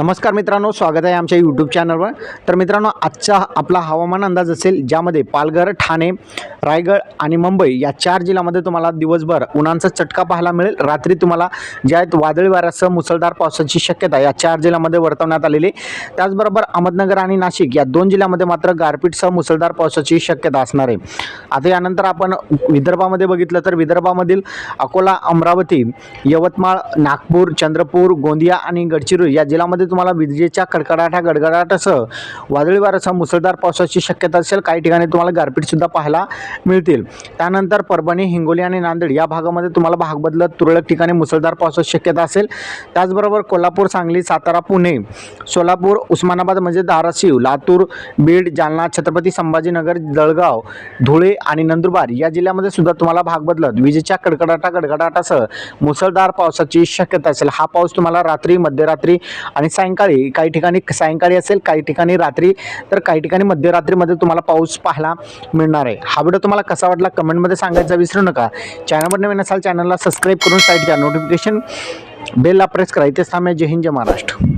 नमस्कार मित्रांनो स्वागत आहे आमच्या यूट्यूब चॅनलवर तर मित्रांनो आजचा आपला हवामान अंदाज असेल ज्यामध्ये पालघर ठाणे रायगड आणि मुंबई या चार जिल्ह्यामध्ये तुम्हाला दिवसभर उन्हाचा चटका पाहायला मिळेल. रात्री तुम्हाला ज्या आहेत वादळी वाऱ्यासह मुसळधार पावसाची शक्यता या चार जिल्ह्यामध्ये वर्तवण्यात आलेली आहे. त्याचबरोबर अहमदनगर आणि नाशिक या दोन जिल्ह्यामध्ये मात्र गारपीटसह मुसळधार पावसाची शक्यता असणार आहे. आता यानंतर आपण विदर्भामध्ये बघितलं तर विदर्भामधील अकोला अमरावती यवतमाळ नागपूर चंद्रपूर गोंदिया आणि गडचिरोली या जिल्ह्यामध्ये तुम्हाला विजेच्या कडकडाटा गडगडाटासह वादळी वाऱ्यासह मुसळधार पावसाची शक्यता असेल काही ठिकाणी तुम्हाला गारपीटसुद्धा पाहायला मिळतील. त्यानंतर परभणी हिंगोली आणि नांदेड या भागामध्ये तुम्हाला भाग बदलत तुरळक ठिकाणी मुसळधार पावसाची शक्यता असेल. त्याचबरोबर कोल्हापूर सांगली सातारा पुणे सोलापूर उस्मानाबाद म्हणजे धाराशिव लातूर बीड जालना छत्रपती संभाजीनगर जळगाव धुळे आणि नंदुरबार या जिल्ह्यामध्ये सुद्धा तुम्हाला भाग बदलत विजेच्या कडकडाटा गडगडाटासह मुसळधार पावसाची शक्यता असेल. हा पाऊस तुम्हाला रात्री मध्यरात्री आणि सायंकाळी काही ठिकाणी सायंकाळी असेल काही ठिकाणी रात्री तर काही ठिकाणी मध्यरात्रीमध्ये तुम्हाला पाऊस पाहायला मिळणार आहे. हा व्हिडिओ तुम्हाला कसा वाटला कमेंटमध्ये सांगायचा विसरू नका. चॅनलवर नवीन असाल चॅनलला सबस्क्राईब करून साईडच्या नोटिफिकेशन बेलला प्रेस करा. इथेच थांबे जय हिंद जय महाराष्ट्र.